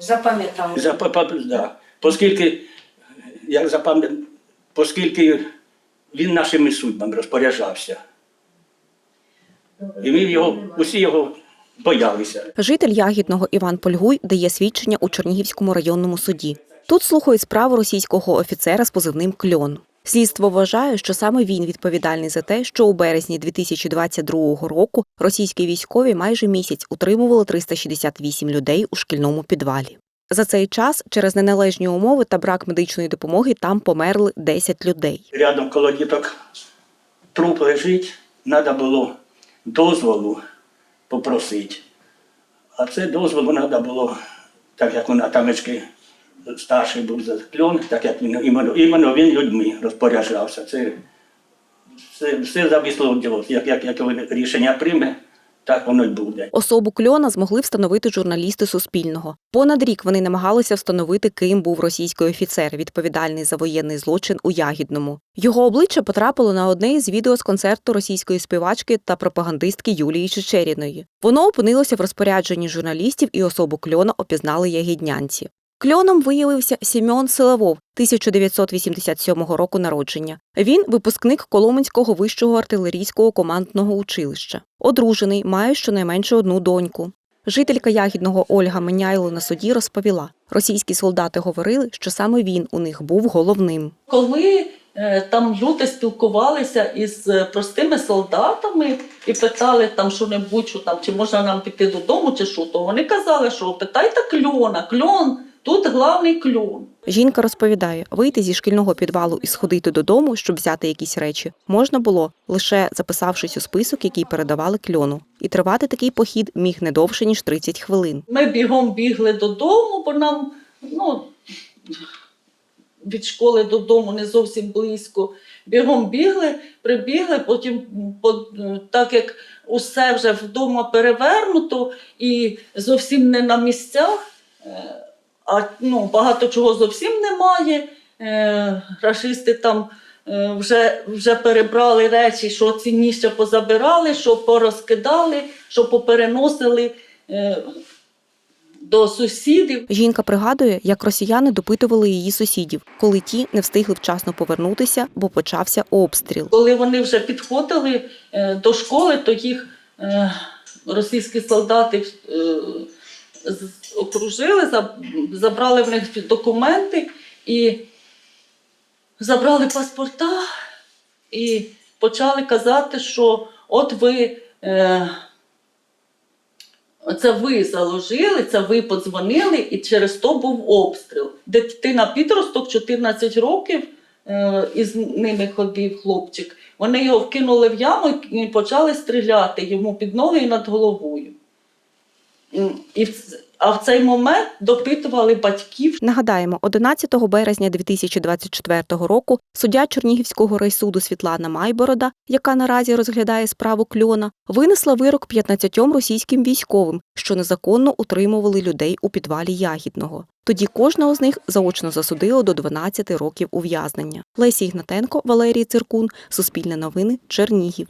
Запам'ятали. За, по- по- да. Оскільки, як запам'ят... оскільки він нашими судьбами розпоряджався. І ми його, усі його боялися. Житель Ягідного Іван Польгуй дає свідчення у Чернігівському районному суді. Тут слухають справу російського офіцера з позивним Кльон. Слідство вважає, що саме він відповідальний за те, що у березні 2022 року російські військові майже місяць утримували 368 людей у шкільному підвалі. За цей час через неналежні умови та брак медичної допомоги там померли 10 людей. Рядом коло діток труп лежить, треба було дозволу попросити. А це дозволу треба було, так як у Натамечки старший був за кльон, так як він іменно, іменно він людьми розпоряджався. Це все, все зависло в діло. Як, як, як він рішення прийме, так воно й буде. Особу кльона змогли встановити журналісти Суспільного. Понад рік вони намагалися встановити, ким був російський офіцер, відповідальний за воєнний злочин у Ягідному. Його обличчя потрапило на одне із відео з концерту російської співачки та пропагандистки Юлії Чечеріної. Воно опинилося в розпорядженні журналістів, і особу кльона опізнали ягіднянці. Кльоном виявився Сімеон Силавов 1987 року народження. Він випускник Коломенського вищого артилерійського командного училища. Одружений, має щонайменше одну доньку. Жителька Ягідного Ольга Меняйло на суді розповіла: російські солдати говорили, що саме він у них був головним. Коли е, там люди спілкувалися із е, простими солдатами і питали там що-небудь, що там, чи можна нам піти додому, чи що, то вони казали, що питайте кльона, кльон, тут головний кльон. Жінка розповідає, вийти зі шкільного підвалу і сходити додому, щоб взяти якісь речі, можна було лише записавшись у список, який передавали кльону. І тривати такий похід міг не довше ніж 30 хвилин. Ми бігом бігли додому, бо нам ну, від школи додому не зовсім близько. Бігом бігли, прибігли, потім, по- так як усе вже вдома перевернуто і зовсім не на місцях, е, а ну, багато чого зовсім немає. Е, Рашисти там е, вже, вже перебрали речі, що цінніше позабирали, що порозкидали, що попереносили. е, до сусідів. Жінка пригадує, як росіяни допитували її сусідів, коли ті не встигли вчасно повернутися, бо почався обстріл. Коли вони вже підходили е, до школи, то їх е, російські солдати е, окружили, забрали в них документи і забрали паспорта і почали казати, що от ви. Е, це ви заложили, це ви подзвонили, і через то був обстріл. Дитина підросток 14 років е, із ними ходив хлопчик. Вони його вкинули в яму і почали стріляти йому під ноги і над головою. І а в цей момент допитували батьків, Нагадаємо, 11 березня 2024 року суддя Чернігівського райсуду Світлана Майборода, яка наразі розглядає справу кльона, винесла вирок 15 російським військовим, що незаконно утримували людей у підвалі Ягідного. Тоді кожного з них заочно засудили до 12 років ув'язнення. Лесі Ігнатенко, Валерій Циркун, Суспільне новини, Чернігів.